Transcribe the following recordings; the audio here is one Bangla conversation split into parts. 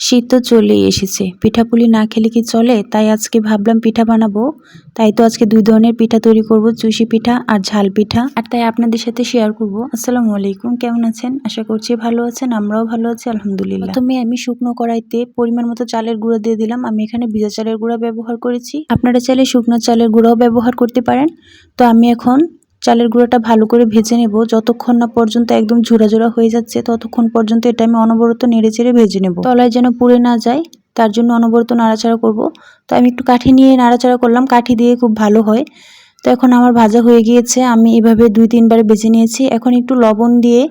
শীত তো চলেই এসেছে। পিঠাপুলি না খেলে কি চলে? তাই আজকে ভাবলাম পিঠা বানাবো। তাই তো আজকে দুই ধরনের পিঠা তৈরি করব, চুষি পিঠা আর ঝাল পিঠা। আর তাই আপনাদের সাথে শেয়ার করব। আসসালামু আলাইকুম, কেমন আছেন? আশা করছি ভালো আছেন, আমরাও ভালো আছি, আলহামদুলিল্লাহ। প্রথমে আমি শুকনো কড়াইতে পরিমাণ মতো চালের গুঁড়ো দিয়ে দিলাম। আমি এখানে ভিজা চালের গুঁড়া ব্যবহার করেছি। আপনারা চাইলে শুকনো চালের গুঁড়াও ব্যবহার করতে পারেন। তো আমি এখন চালের গুঁড়োটা ভালো করে ভেজে নেব। যতক্ষণ না পর্যন্ত একদম ঝুরা হয়ে যাচ্ছে, ততক্ষণ পর্যন্ত এটা আমি অনবরত নেড়ে চেড়ে ভেজে নেব। তলায় যেন পুড়ে না যায়, তার জন্য অনবরত নাড়াচাড়া করব। তো আমি একটু কাঠি নিয়ে নাড়াচাড়া করলাম, কাঠি দিয়ে খুব ভালো হয়। তো এখন আমার ভাজা হয়ে গিয়েছে, আমি এভাবে দুই তিনবার ভেজে নিয়েছি। এখন একটু লবণ দিয়ে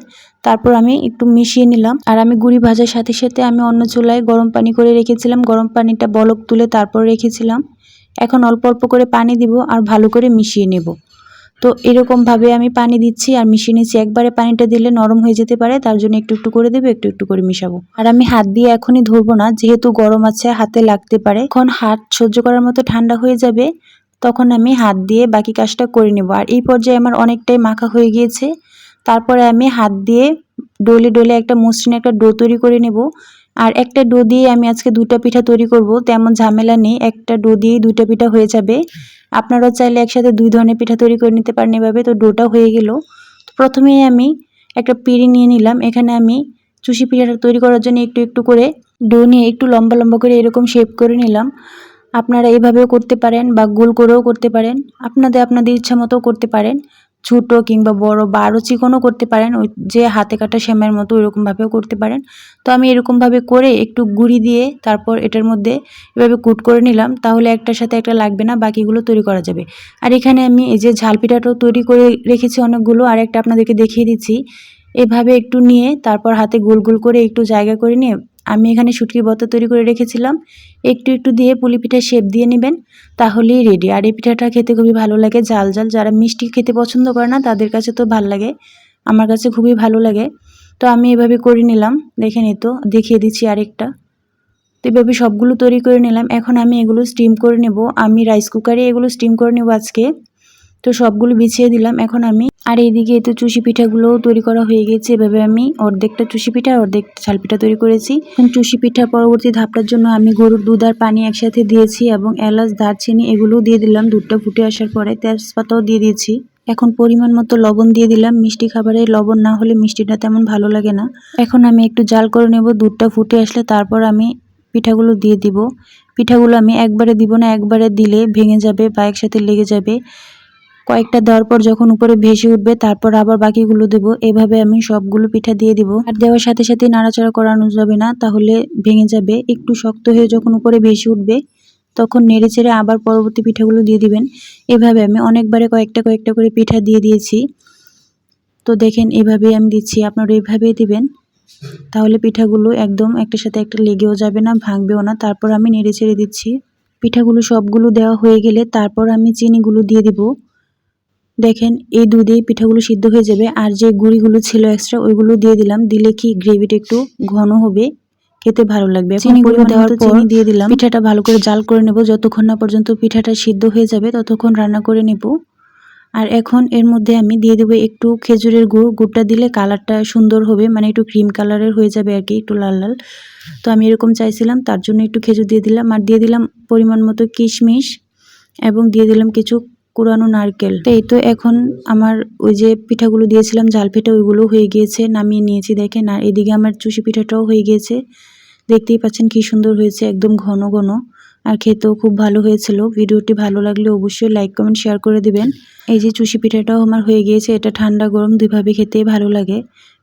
তারপর আমি একটু মিশিয়ে নিলাম। আর আমি গুড়ি ভাজার সাথে সাথে আমি অন্য চুলায় গরম পানি করে রেখেছিলাম। গরম পানিটা বলক তুলে তারপর রেখেছিলাম। এখন অল্প অল্প করে পানি দিব আর ভালো করে মিশিয়ে নেব। তো এরকমভাবে আমি পানি দিচ্ছি আর মিশিয়ে নিচ্ছি একবারে পানিটা দিলে নরম হয়ে যেতে পারে, তার জন্য একটু একটু করে দেবো, একটু একটু করে মিশাবো। আর আমি হাত দিয়ে এখনই ধরবো না, যেহেতু গরম আছে, হাতে লাগতে পারে। এখন হাত সহ্য করার মতো ঠান্ডা হয়ে যাবে, তখন আমি হাত দিয়ে বাকি কাজটা করে নেব। আর এই পর্যায়ে আমার অনেকটাই মাখা হয়ে গিয়েছে। তারপরে আমি হাত দিয়ে ডলে ডলে একটা মসৃণ একটা ডো তৈরি করে নেব। আর একটা ডো দিয়ে আমি আজকে দুটা পিঠা তৈরি করব। তেমন ঝামেলা নেই, একটা ডো দিয়েই দুটা পিঠা হয়ে যাবে। আপনারাও চাইলে একসাথে দুই ধরনের পিঠা তৈরি করে নিতে পারেন এভাবে, তো ডোটা হয়ে গেল। প্রথমেই আমি একটা পিড়ি নিয়ে নিলাম। এখানে আমি চুষি পিঠাটা তৈরি করার জন্য একটু একটু করে ডো নিয়ে একটু লম্বা লম্বা করে এরকম শেপ করে নিলাম। আপনারা এভাবেও করতে পারেন বা গোল করেও করতে পারেন। আপনাদের আপনাদের ইচ্ছা মতো করতে পারেন। ছোটো কিংবা বড় বা আরও চিকনও করতে পারেন, ওই যে হাতে কাটা শ্যামের মতো ওইরকমভাবেও করতে পারেন। তো আমি এরকমভাবে করে একটু গুঁড়ি দিয়ে তারপর এটার মধ্যে এভাবে কুট করে নিলাম, তাহলে একটার সাথে একটা লাগবে না, বাকিগুলো তৈরি করা যাবে। আর এখানে আমি এই যে ঝাল পিঠাটাও তৈরি করে রেখেছি অনেকগুলো, আর একটা আপনাদেরকে দেখিয়ে দিচ্ছি। এভাবে একটু নিয়ে তারপর হাতে গোল গোল করে একটু জায়গা করে নিয়ে আমি এখানে শুটকি ভর্তা তৈরি করে রেখেছিলাম। একটু একটু দিয়ে পুলি পিঠা শেপ দিয়ে নেবেন, তাহলেই রেডি আর এই পিঠাটা খেতে খুবই ভালো লাগে জাল জাল যারা মিষ্টি খেতে পছন্দ করে না, তাদের কাছে তো ভালো লাগে, আমার কাছে খুবই ভালো লাগে। তো আমি এভাবে করে নিলাম, দেখে নিত দেখিয়ে দিচ্ছি আরেকটা। তো এভাবে সবগুলো তৈরি করে নিলাম। এখন আমি এগুলো স্টিম করে নেব। আমি রাইস কুকারে এগুলো স্টিম করে নেব আজকে। তো সবগুলো বিছিয়ে দিলাম। এখন আমি আর এইদিকে তো চুষি পিঠাগুলোও তৈরি করা হয়ে গেছে। এভাবে আমি অর্ধেকটা চুষি পিঠা আর অর্ধেক ঝাল পিঠা তৈরি করেছি। চুষি পিঠা পরবর্তী ধাপটার জন্য আমি গরুর দুধ আর পানি একসাথে দিয়েছি এবং এলাচ, দারচিনি এগুলোও দিয়ে দিলাম। দুধটা ফুটে আসার পরে তেজপাতাও দিয়ে দিয়েছি। এখন পরিমাণ মতো লবণ দিয়ে দিলাম। মিষ্টি খাবারে লবণ না হলে মিষ্টিটা তেমন ভালো লাগে না। এখন আমি একটু জাল করে নেব। দুধটা ফুটে আসলে তারপর আমি পিঠাগুলো দিয়ে দিব। পিঠাগুলো আমি একবারে দিব না, একবারে দিলে ভেঙে যাবে বা একসাথে লেগে যাবে। কয়েকটা দেওয়ার পর যখন উপরে ভেসে উঠবে, তারপর আবার বাকিগুলো দেব। এভাবে আমি সবগুলো পিঠা দিয়ে দিব। আর দেওয়ার সাথে সাথে নাড়াচাড়া করানো যাবে না, তাহলে ভেঙে যাবে। একটু শক্ত হয়ে যখন উপরে ভেসে উঠবে, তখন নেড়ে চেড়ে আবার পরবর্তী পিঠাগুলো দিয়ে দিবেন। এভাবে আমি অনেকবারে কয়েকটা কয়েকটা করে পিঠা দিয়ে দিয়েছি। তো দেখেন এভাবেই আমি দিচ্ছি। আপনারা এভাবেই দিবেন। তাহলে পিঠাগুলো একদম একটার সাথে একটা লেগেও যাবে না, ভাঙবেও না। তারপর আমি নেড়ে ছেড়ে দিচ্ছি। পিঠাগুলো সবগুলো দেওয়া হয়ে গেলে তারপর আমি চিনিগুলো দিয়ে দিব। দেখেন এই দুধেই পিঠাগুলো সিদ্ধ হয়ে যাবে আর যে গুঁড়িগুলো ছিল এক্সট্রা ওইগুলো দিয়ে দিলাম। দিলে কি গ্রেভিটা একটু ঘন হবে? খেতে ভালো লাগবে। চিনিগুলো দেওয়ার পর চিনি দিয়ে দিলাম। পিঠাটা ভালো করে জাল করে নেব। যতক্ষণ না পর্যন্ত পিঠাটা সিদ্ধ হয়ে যাবে ততক্ষণ রান্না করে নেব। আর এখন এর মধ্যে আমি দিয়ে দেবো একটু খেজুরের গুড়। গুড়টা দিলে কালারটা সুন্দর হবে মানে একটু ক্রিম কালারের হয়ে যাবে আর কি একটু লাল লাল। তো আমি এরকম চাইছিলাম তার জন্য একটু খেজুর দিয়ে দিলাম। আর দিয়ে দিলাম পরিমাণ মতো কিশমিশ এবং দিয়ে দিলাম কিছু কুড়ানো নারকেল। এই তো এখন আমার ওই যে পিঠাগুলো দিয়েছিলাম জাল পিঠা ওইগুলো হয়ে গিয়েছে, নামিয়ে নিয়েছি দেখেন। আর এদিকে আমার চুষি পিঠাটাও হয়ে গিয়েছে। দেখতেই পাচ্ছেন কি সুন্দর হয়েছে, একদম ঘন ঘন। আর খেতেও খুব ভালো হয়েছিল। ভিডিওটি ভালো লাগলে অবশ্যই লাইক, কমেন্ট, শেয়ার করে দিবেন। এই যে চুষি পিঠাটাও আমার হয়ে গিয়েছে, এটা ঠান্ডা, গরম দুইভাবে খেতেই ভালো লাগে।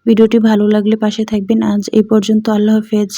ভিডিওটি ভালো লাগলে পাশে থাকবেন। আজ এই পর্যন্ত আল্লাহ হাফেজ।